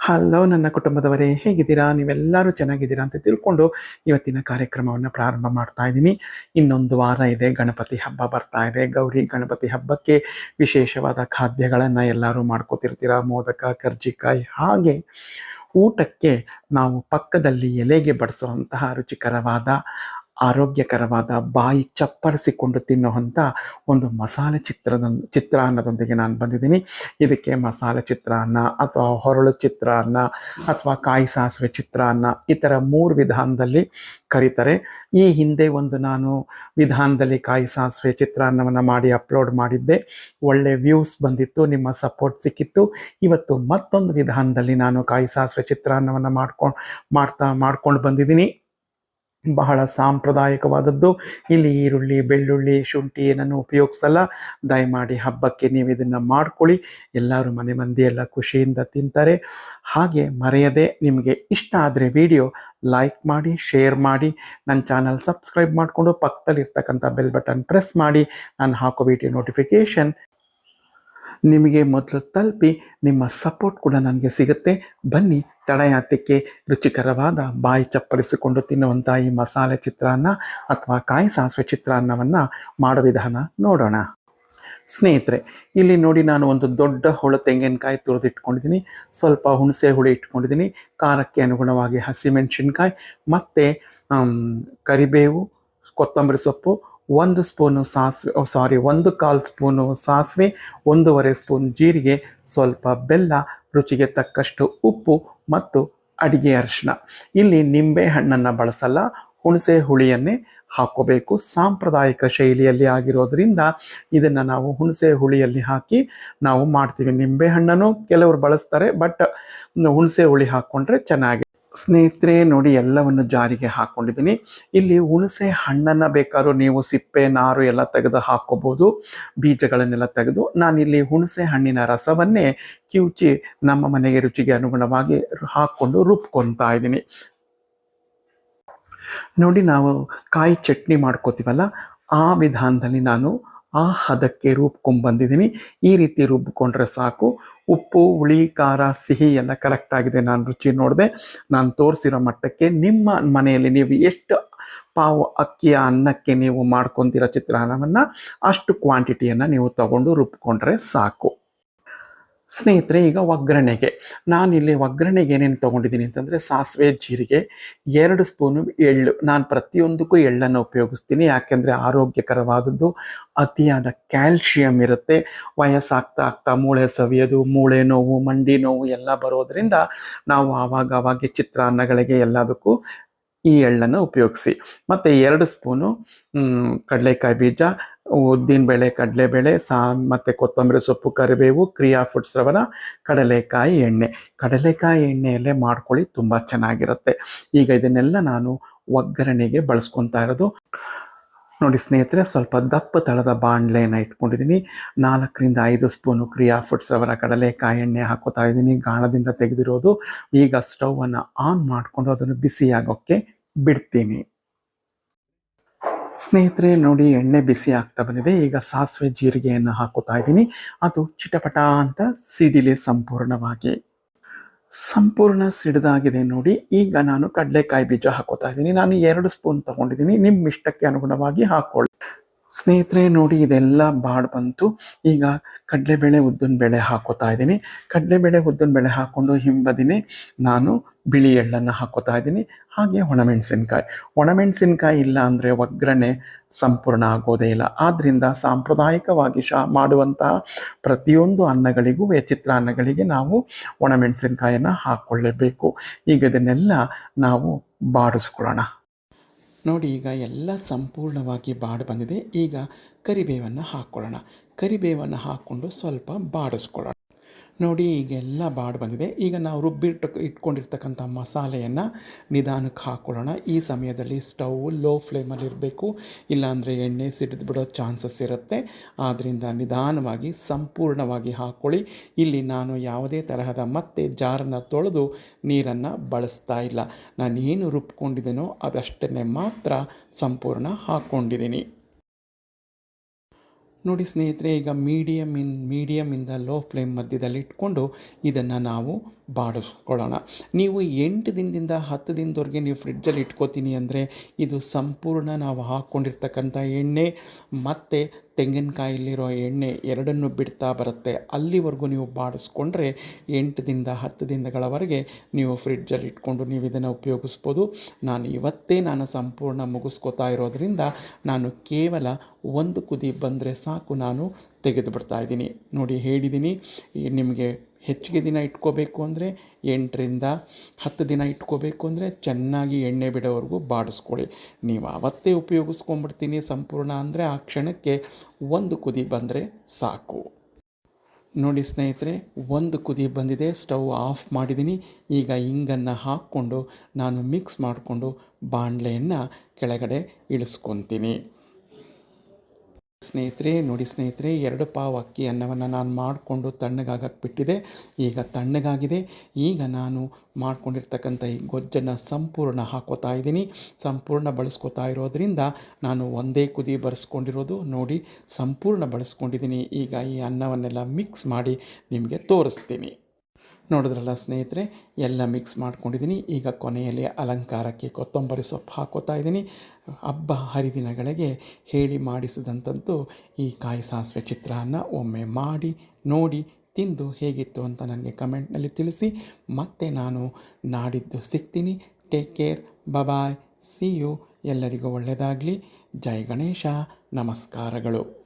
Hello ನನ್ನ ಕುಟುಂಬದವರೇ, ಹೇಗಿದ್ದೀರಾ? ನೀವೆಲ್ಲರೂ ಚೆನ್ನಾಗಿದ್ದೀರಾ ಅಂತ ತಿಳ್ಕೊಂಡು ಇವತ್ತಿನ ಕಾರ್ಯಕ್ರಮವನ್ನು ಪ್ರಾರಂಭ ಮಾಡ್ತಾ ಇದ್ದೀನಿ. ಇನ್ನೊಂದು ವಾರ ಇದೆ, ಗಣಪತಿ ಹಬ್ಬ ಬರ್ತಾ ಇದೆ. ಗೌರಿ ಗಣಪತಿ ಹಬ್ಬಕ್ಕೆ ವಿಶೇಷವಾದ ಖಾದ್ಯಗಳನ್ನು ಎಲ್ಲರೂ ಮಾಡ್ಕೋತಿರ್ತೀರಾ? ಮೋದಕ, ಕರ್ಜಿಕಾಯಿ, ಹಾಗೆ ಊಟಕ್ಕೆ ನಾವು ಪಕ್ಕದಲ್ಲಿ ಎಲೆಗೆ ಬಡಿಸುವಂತಹ ರುಚಿಕರವಾದ ಆರೋಗ್ಯಕರವಾದ ಬಾಯಿ ಚಪ್ಪರಿಸಿಕೊಂಡು ತಿನ್ನುವಂಥ ಒಂದು ಮಸಾಲೆ ಚಿತ್ರದ ಚಿತ್ರಾನ್ನದೊಂದಿಗೆ ನಾನು ಬಂದಿದ್ದೀನಿ. ಇದಕ್ಕೆ ಮಸಾಲೆ ಚಿತ್ರಾನ್ನ ಅಥವಾ ಹೊರಳು ಚಿತ್ರಾನ್ನ ಅಥವಾ ಕಾಯಿ ಸಾಸಿವೆ ಚಿತ್ರಾನ್ನ ಈ ಥರ ಮೂರು ವಿಧಾನದಲ್ಲಿ ಕರೀತಾರೆ. ಈ ಹಿಂದೆ ಒಂದು ನಾನು ವಿಧಾನದಲ್ಲಿ ಕಾಯಿ ಸಾಸಿವೆ ಚಿತ್ರಾನ್ನವನ್ನು ಮಾಡಿ ಅಪ್ಲೋಡ್ ಮಾಡಿದ್ದೆ. ಒಳ್ಳೆ ವ್ಯೂಸ್ ಬಂದಿತ್ತು, ನಿಮ್ಮ ಸಪೋರ್ಟ್ ಸಿಕ್ಕಿತ್ತು. ಇವತ್ತು ಮತ್ತೊಂದು ವಿಧಾನದಲ್ಲಿ ನಾನು ಕಾಯಿ ಸಾಸಿವೆ ಚಿತ್ರಾನ್ನವನ್ನು ಮಾಡ್ಕೊಂಡು ಮಾಡ್ತಾ ಮಾಡ್ಕೊಂಡು ಬಂದಿದ್ದೀನಿ. ಬಹಳ ಸಾಂಪ್ರದಾಯಿಕವಾದದ್ದು. ಇಲ್ಲಿ ಈರುಳ್ಳಿ, ಬೆಳ್ಳುಳ್ಳಿ, ಶುಂಠಿ ಏನನ್ನು ಉಪಯೋಗಿಸಲ್ಲ. ದಯಮಾಡಿ ಹಬ್ಬಕ್ಕೆ ನೀವು ಇದನ್ನು ಮಾಡ್ಕೊಳ್ಳಿ. ಎಲ್ಲರೂ ಮನೆ ಮಂದಿ ಎಲ್ಲ ಖುಷಿಯಿಂದ ತಿಂತಾರೆ. ಹಾಗೆ ಮರೆಯದೆ ನಿಮಗೆ ಇಷ್ಟ ಆದರೆ ವಿಡಿಯೋ ಲೈಕ್ ಮಾಡಿ, ಶೇರ್ ಮಾಡಿ. ನನ್ನ ಚಾನಲ್ ಸಬ್ಸ್ಕ್ರೈಬ್ ಮಾಡಿಕೊಂಡು ಪಕ್ಕದಲ್ಲಿರ್ತಕ್ಕಂಥ ಬೆಲ್ ಬಟನ್ ಪ್ರೆಸ್ ಮಾಡಿ. ನಾನು ಹಾಕೋ ವಿಡಿಯೋ ನೋಟಿಫಿಕೇಷನ್ ನಿಮಗೆ ಮೊದಲು ತಲುಪಿ ನಿಮ್ಮ ಸಪೋರ್ಟ್ ಕೂಡ ನನಗೆ ಸಿಗುತ್ತೆ. ಬನ್ನಿ ತಡೆಯಾತಕ್ಕೆ ರುಚಿಕರವಾದ ಬಾಯಿ ಚಪ್ಪರಿಸಿಕೊಂಡು ತಿನ್ನುವಂಥ ಈ ಮಸಾಲೆ ಚಿತ್ರಾನ್ನ ಅಥವಾ ಕಾಯಿ ಸಾಸಿವೆ ಚಿತ್ರಾನ್ನವನ್ನು ಮಾಡೋ ವಿಧಾನ ನೋಡೋಣ. ಸ್ನೇಹಿತರೆ, ಇಲ್ಲಿ ನೋಡಿ ನಾನು ಒಂದು ದೊಡ್ಡ ಹೊಳ ತೆಂಗಿನಕಾಯಿ ತುರಿದಿಟ್ಕೊಂಡಿದ್ದೀನಿ. ಸ್ವಲ್ಪ ಹುಣಸೆ ಹುಳಿ ಇಟ್ಕೊಂಡಿದ್ದೀನಿ. ಖಾರಕ್ಕೆ ಅನುಗುಣವಾಗಿ ಹಸಿಮೆಣಸಿನ್ಕಾಯಿ, ಮತ್ತು ಕರಿಬೇವು, ಕೊತ್ತಂಬರಿ ಸೊಪ್ಪು ಒಂದು ಸ್ಪೂನು ಸಾಸಿವೆ ಸಾರಿ ಒಂದು ಕಾಲು ಸ್ಪೂನು ಸಾಸಿವೆ, ಒಂದೂವರೆ ಸ್ಪೂನ್ ಜೀರಿಗೆ, ಸ್ವಲ್ಪ ಬೆಲ್ಲ, ರುಚಿಗೆ ತಕ್ಕಷ್ಟು ಉಪ್ಪು ಮತ್ತು ಅಡಿಗೆ ಅರಿಶಿನ ಇಲ್ಲಿ ನಿಂಬೆ ಹಣ್ಣನ್ನು ಬಳಸಲ್ಲ, ಹುಣಸೆ ಹುಳಿಯನ್ನೇ ಹಾಕೋಬೇಕು ಸಾಂಪ್ರದಾಯಿಕ ಶೈಲಿಯಲ್ಲಿ ಆಗಿರೋದ್ರಿಂದ ಇದನ್ನು ನಾವು ಹುಣಸೆ ಹುಳಿಯಲ್ಲಿ ಹಾಕಿ ನಾವು ಮಾಡ್ತೀವಿ. ನಿಂಬೆ ಹಣ್ಣನ್ನು ಕೆಲವರು ಬಳಸ್ತಾರೆ, ಬಟ್ ಹುಣಸೆ ಹುಳಿ ಹಾಕ್ಕೊಂಡ್ರೆ ಚೆನ್ನಾಗಿ ಸ್ನೇಹಿತರೆ, ನೋಡಿ ಎಲ್ಲವನ್ನು ಜಾರಿಗೆ ಹಾಕ್ಕೊಂಡಿದ್ದೀನಿ ಇಲ್ಲಿ ಹುಣಸೆ ಹಣ್ಣನ್ನು ಬೇಕಾದ್ರೂ ನೀವು ಸಿಪ್ಪೆ, ನಾರು ಎಲ್ಲ ತೆಗೆದು ಹಾಕ್ಕೋಬೋದು ಬೀಜಗಳನ್ನೆಲ್ಲ ತೆಗೆದು ನಾನಿಲ್ಲಿ ಹುಣಸೆ ಹಣ್ಣಿನ ರಸವನ್ನೇ ಕಿವುಚಿ ನಮ್ಮ ಮನೆಗೆ ರುಚಿಗೆ ಅನುಗುಣವಾಗಿ ಹಾಕ್ಕೊಂಡು ರುಬ್ಕೊತಾ ಇದ್ದೀನಿ. ನೋಡಿ ನಾವು ಕಾಯಿ ಚಟ್ನಿ ಮಾಡ್ಕೋತೀವಲ್ಲ, ಆ ವಿಧಾನದಲ್ಲಿ ನಾನು ಆ ಹದಕ್ಕೆ ರುಬ್ಕೊಂಡ್ಬಂದಿದ್ದೀನಿ ಈ ರೀತಿ ರುಬ್ಬಿಕೊಂಡ್ರೆ ಸಾಕು. ಉಪ್ಪು, ಹುಳಿ, ಖಾರ, ಸಿಹಿ ಎಲ್ಲ ಕರೆಕ್ಟಾಗಿದೆ ನಾನು ರುಚಿ ನೋಡಿದೆ. ನಾನು ತೋರಿಸಿರೋ ಮಟ್ಟಕ್ಕೆ ನಿಮ್ಮ ಮನೆಯಲ್ಲಿ ನೀವು ಎಷ್ಟು ಪಾವು ಅಕ್ಕಿಯ ಅನ್ನಕ್ಕೆ ನೀವು ಮಾಡ್ಕೊತಿರೋ ಚಿತ್ರಾನ್ನವನ್ನು ಅಷ್ಟು ಕ್ವಾಂಟಿಟಿಯನ್ನು ನೀವು ತಗೊಂಡು ರುಬ್ಕೊಂಡ್ರೆ ಸಾಕು. ಸ್ನೇಹಿತರೆ, ಈಗ ಒಗ್ಗರಣೆಗೆ. ನಾನಿಲ್ಲಿ ಒಗ್ಗರಣೆಗೆ ಏನೇನು ತೊಗೊಂಡಿದ್ದೀನಿ ಅಂತಂದರೆ ಸಾಸಿವೆ ಜೀರಿಗೆ, ಎರಡು ಸ್ಪೂನು ಎಳ್ಳು. ನಾನು ಪ್ರತಿಯೊಂದಕ್ಕೂ ಎಳ್ಳನ್ನು ಉಪಯೋಗಿಸ್ತೀನಿ. ಯಾಕೆಂದರೆ ಆರೋಗ್ಯಕರವಾದದ್ದು, ಅತಿಯಾದ ಕ್ಯಾಲ್ಶಿಯಂ ಇರುತ್ತೆ. ವಯಸ್ಸಾಗ್ತಾ ಆಗ್ತಾ ಮೂಳೆ ಸವಿಯೋದು, ಮೂಳೆ ನೋವು, ಮಂಡಿ ನೋವು ಎಲ್ಲ ಬರೋದರಿಂದ ನಾವು ಆವಾಗ ಆವಾಗ ಚಿತ್ರಾನ್ನಗಳಿಗೆ ಎಲ್ಲದಕ್ಕೂ ಈ ಎಳ್ಳನ್ನು ಉಪಯೋಗಿಸಿ. ಮತ್ತು ಎರಡು ಸ್ಪೂನು ಕಡಲೆಕಾಯಿ ಬೀಜ ಉದ್ದಿನಬೇಳೆ ಕಡಲೆಬೇಳೆ ಸಾ, ಮತ್ತು ಕೊತ್ತಂಬರಿ ಸೊಪ್ಪು, ಕರಿಬೇವು, ಕ್ರಿಯಾ ಫುಡ್ ರವರ ಕಡಲೆಕಾಯಿ ಎಣ್ಣೆ. ಕಡಲೆಕಾಯಿ ಎಣ್ಣೆಯಲ್ಲೇ ಮಾಡ್ಕೊಳ್ಳಿ, ತುಂಬ ಚೆನ್ನಾಗಿರುತ್ತೆ. ಈಗ ಇದನ್ನೆಲ್ಲ ನಾನು ಒಗ್ಗರಣೆಗೆ ಬಳಸ್ಕೊತಾ ಇರೋದು. ನೋಡಿ ಸ್ನೇಹಿತರೆ, ಸ್ವಲ್ಪ ದಪ್ಪ ತಳದ ಬಾಣಲೆಯನ್ನು ಇಟ್ಕೊಂಡಿದ್ದೀನಿ. ನಾಲ್ಕರಿಂದ ಐದು ಸ್ಪೂನು ಕ್ರಿಯಾ ಫುಡ್ಸ್ ಅವರ ಕಡಲೆಕಾಯಿ ಎಣ್ಣೆ ಹಾಕೋತಾ ಇದ್ದೀನಿ, ಗಾಣದಿಂದ ತೆಗೆದಿರೋದು. ಈಗ ಸ್ಟವನ್ನು ಆನ್ ಮಾಡಿಕೊಂಡು ಅದನ್ನು ಬಿಸಿಯಾಗೋಕ್ಕೆ ಬಿಡ್ತೀನಿ. ಸ್ನೇಹಿತರೆ, ನೋಡಿ ಎಣ್ಣೆ ಬಿಸಿ ಆಗ್ತಾ ಬಂದಿದೆ. ಈಗ ಸಾಸಿವೆ ಜೀರಿಗೆಯನ್ನು ಹಾಕೋತಾ ಇದ್ದೀನಿ. ಅದು ಚಿಟಪಟ ಅಂತ ಸಿಡಿಲಿ ಸಂಪೂರ್ಣವಾಗಿ. ಸಂಪೂರ್ಣ ಸಿಡಿದಾಗಿದೆ ನೋಡಿ. ಈಗ ನಾನು ಕಡಲೆಕಾಯಿ ಬೀಜ ಹಾಕೋತಾ ಇದ್ದೀನಿ. ನಾನು ಎರಡು ಸ್ಪೂನ್ ತಗೊಂಡಿದ್ದೀನಿ. ನಿಮ್ಮ ಇಷ್ಟಕ್ಕೆ ಅನುಗುಣವಾಗಿ ಹಾಕ್ಕೊಳ್ಳಿ ಸ್ನೇಹಿತರೆ, ನೋಡಿ ಇದೆಲ್ಲ ಬಾಡ್ ಬಂತು. ಈಗ ಕಡಲೆಬೇಳೆ ಉದ್ದಿನಬೇಳೆ ಹಾಕೋತಾ ಇದ್ದೀನಿ. ಕಡಲೆಬೇಳೆ ಉದ್ದಿನಬೇಳೆ ಹಾಕ್ಕೊಂಡು ಹಿಂಬದಿನೇ ನಾನು ಬಿಳಿ ಎಳ್ಳನ್ನು ಹಾಕೋತಾ ಇದ್ದೀನಿ. ಹಾಗೆ ಒಣಮೆಣಸಿನ್ಕಾಯಿ. ಒಣಮೆಣಸಿನ್ಕಾಯಿ ಇಲ್ಲ ಅಂದರೆ ಒಗ್ಗರಣೆ ಸಂಪೂರ್ಣ ಆಗೋದೇ ಇಲ್ಲ. ಆದ್ದರಿಂದ ಸಾಂಪ್ರದಾಯಿಕವಾಗಿ ಶಾ ಮಾಡುವಂತಹ ಪ್ರತಿಯೊಂದು ಅನ್ನಗಳಿಗೂ ಚಿತ್ರಾನ್ನಗಳಿಗೆ ನಾವು ಒಣಮೆಣಸಿನ್ಕಾಯನ್ನು ಹಾಕ್ಕೊಳ್ಳೇಬೇಕು ಈಗ ಇದನ್ನೆಲ್ಲ ನಾವು ಬಾಡಿಸ್ಕೊಳ್ಳೋಣ. ನೋಡಿ, ಈಗ ಎಲ್ಲ ಸಂಪೂರ್ಣವಾಗಿ ಬಾಡು ಬಂದಿದೆ. ಈಗ ಕರಿಬೇವನ್ನು ಹಾಕ್ಕೊಳ್ಳೋಣ ಕರಿಬೇವನ್ನು ಹಾಕ್ಕೊಂಡು ಸ್ವಲ್ಪ ಬಾಡಿಸ್ಕೊಳ್ಳೋಣ. ನೋಡಿ, ಈಗೆಲ್ಲ ಬಾಡ್ ಬಂದಿದೆ. ಈಗ ನಾವು ರುಬ್ಬಿಟ್ಟು ಇಟ್ಕೊಂಡಿರ್ತಕ್ಕಂಥ ಮಸಾಲೆಯನ್ನು ನಿಧಾನಕ್ಕೆ ಹಾಕ್ಕೊಳ್ಳೋಣ ಈ ಸಮಯದಲ್ಲಿ ಸ್ಟವ್ ಲೋ ಫ್ಲೇಮಲ್ಲಿ ಇರಬೇಕು. ಇಲ್ಲಾಂದರೆ ಎಣ್ಣೆ ಸಿಡಿದು ಬಿಡೋ ಚಾನ್ಸಸ್ ಇರುತ್ತೆ. ಆದ್ದರಿಂದ ನಿಧಾನವಾಗಿ, ಸಂಪೂರ್ಣವಾಗಿ ಹಾಕ್ಕೊಳ್ಳಿ ಇಲ್ಲಿ ನಾನು ಯಾವುದೇ ತರಹದ ಮತ್ತೆ ಜಾರನ್ನು ತೊಳೆದು ನೀರನ್ನು ಬಳಸ್ತಾ ಇಲ್ಲ. ನಾನು ಏನು ರುಬ್ಕೊಂಡಿದ್ದೀನೋ ಅದಷ್ಟನ್ನೇ ಮಾತ್ರ ಸಂಪೂರ್ಣ ಹಾಕ್ಕೊಂಡಿದ್ದೀನಿ ನೋಡಿ ಸ್ನೇಹಿತರೆ ಈಗ ಮೀಡಿಯಮ್ ಇನ್ ಮೀಡಿಯಮಿಂದ ಲೋ ಫ್ಲೇಮ್ ಮಧ್ಯದಲ್ಲಿ ಇಟ್ಕೊಂಡು ಇದನ್ನು ನಾವು ಬಾಡಿಸ್ಕೊಳ್ಳೋಣ. ನೀವು ಎಂಟು ದಿನದಿಂದ ಹತ್ತು ದಿನದವರೆಗೆ ನೀವು ಫ್ರಿಡ್ಜಲ್ಲಿ ಇಟ್ಕೋತೀನಿ ಅಂದರೆ ಇದು ಸಂಪೂರ್ಣ ನಾವು ಹಾಕ್ಕೊಂಡಿರ್ತಕ್ಕಂಥ ಎಣ್ಣೆ, ಮತ್ತು ತೆಂಗಿನಕಾಯಲ್ಲಿರೋ ಎಣ್ಣೆ ಎರಡನ್ನು ಬಿಡ್ತಾ ಬರುತ್ತೆ. ಅಲ್ಲಿವರೆಗೂ ನೀವು ಬಾಡಿಸ್ಕೊಂಡ್ರೆ ಎಂಟು ದಿನದ ಹತ್ತು ದಿನಗಳವರೆಗೆ ನೀವು ಫ್ರಿಡ್ಜಲ್ಲಿ ಇಟ್ಕೊಂಡು ನೀವು ಇದನ್ನು ಉಪಯೋಗಿಸ್ಬೋದು. ನಾನು ಇವತ್ತೇ ನಾನು ಸಂಪೂರ್ಣ ಮುಗಿಸ್ಕೋತಾ ಇರೋದರಿಂದ ನಾನು ಕೇವಲ ಒಂದು ಕುದಿ ಬಂದರೆ ಸಾಕು ನಾನು ತೆಗೆದುಬಿಡ್ತಾ ಇದ್ದೀನಿ. ನೋಡಿ, ಹೇಳಿದ್ದೀನಿ. ನಿಮಗೆ ಹೆಚ್ಚಿಗೆ ದಿನ ಇಟ್ಕೋಬೇಕು ಅಂದರೆ ಎಂಟರಿಂದ ಹತ್ತು ದಿನ ಇಟ್ಕೋಬೇಕು ಅಂದರೆ ಚೆನ್ನಾಗಿ ಎಣ್ಣೆ ಬಿಡೋವರೆಗೂ ಬಾಡಿಸ್ಕೊಳ್ಳಿ. ನೀವು ಆವತ್ತೇ ಉಪಯೋಗಿಸ್ಕೊಂಬಿಡ್ತೀನಿ ಸಂಪೂರ್ಣ ಅಂದರೆ ಆ ಕ್ಷಣಕ್ಕೆ ಒಂದು ಕುದಿ ಬಂದರೆ ಸಾಕು. ನೋಡಿ ಸ್ನೇಹಿತರೆ, ಒಂದು ಕುದಿ ಬಂದಿದೆ, ಸ್ಟವ್ ಆಫ್ ಮಾಡಿದ್ದೀನಿ. ಈಗ ಇಂಗನ್ನು ಹಾಕ್ಕೊಂಡು ನಾನು ಮಿಕ್ಸ್ ಮಾಡಿಕೊಂಡು ಬಾಣಲೆಯನ್ನು ಕೆಳಗಡೆ ಇಳಿಸ್ಕೊತೀನಿ. ಸ್ನೇಹಿತರೆ, ನೋಡಿ ಸ್ನೇಹಿತರೆ, ಎರಡು ಪಾವು ಅಕ್ಕಿ ಅನ್ನವನ್ನು ನಾನು ಮಾಡಿಕೊಂಡು ತಣ್ಣಗಾಗಕ್ಕೆ ಬಿಟ್ಟಿದೆ ಈಗ ತಣ್ಣಗಾಗಿದೆ. ಈಗ ನಾನು ಮಾಡಿಕೊಂಡಿರ್ತಕ್ಕಂಥ ಈ ಗೊಜ್ಜನ್ನು ಸಂಪೂರ್ಣ ಹಾಕೋತಾ ಇದ್ದೀನಿ. ಸಂಪೂರ್ಣ ಬಳಸ್ಕೊತಾ ಇರೋದ್ರಿಂದ ನಾನು ಒಂದೇ ಕುದಿ ಬರೆಸ್ಕೊಂಡಿರೋದು. ನೋಡಿ, ಸಂಪೂರ್ಣ ಬಳಸ್ಕೊಂಡಿದ್ದೀನಿ. ಈಗ ಈ ಅನ್ನವನ್ನೆಲ್ಲ ಮಿಕ್ಸ್ ಮಾಡಿ ನಿಮಗೆ ತೋರಿಸ್ತೀನಿ. ನೋಡಿದ್ರಲ್ಲ ಸ್ನೇಹಿತರೆ, ಎಲ್ಲ ಮಿಕ್ಸ್ ಮಾಡ್ಕೊಂಡಿದ್ದೀನಿ ಈಗ ಕೊನೆಯಲ್ಲಿ ಅಲಂಕಾರಕ್ಕೆ ಕೊತ್ತಂಬರಿ ಸೊಪ್ಪು ಹಾಕೋತಾ ಇದ್ದೀನಿ. ಹಬ್ಬ ಹರಿದಿನಗಳಿಗೆ ಹೇಳಿ ಮಾಡಿಸಿದಂಥದ್ದು ಈ ಕಾಯಿ ಸಾಸಿವೆ ಚಿತ್ರಾನ್ನ ಒಮ್ಮೆ ಮಾಡಿ, ನೋಡಿ, ತಿಂದು ಹೇಗಿತ್ತು ಅಂತ ನನಗೆ ಕಮೆಂಟ್ನಲ್ಲಿ ತಿಳಿಸಿ. ಮತ್ತೆ ನಾನು ನಾಡಿದ್ದು ಸಿಗ್ತೀನಿ. Take care bye bye see you ಎಲ್ಲರಿಗೂ ಒಳ್ಳೆಯದಾಗಲಿ ಜೈ ಗಣೇಶ. ನಮಸ್ಕಾರಗಳು.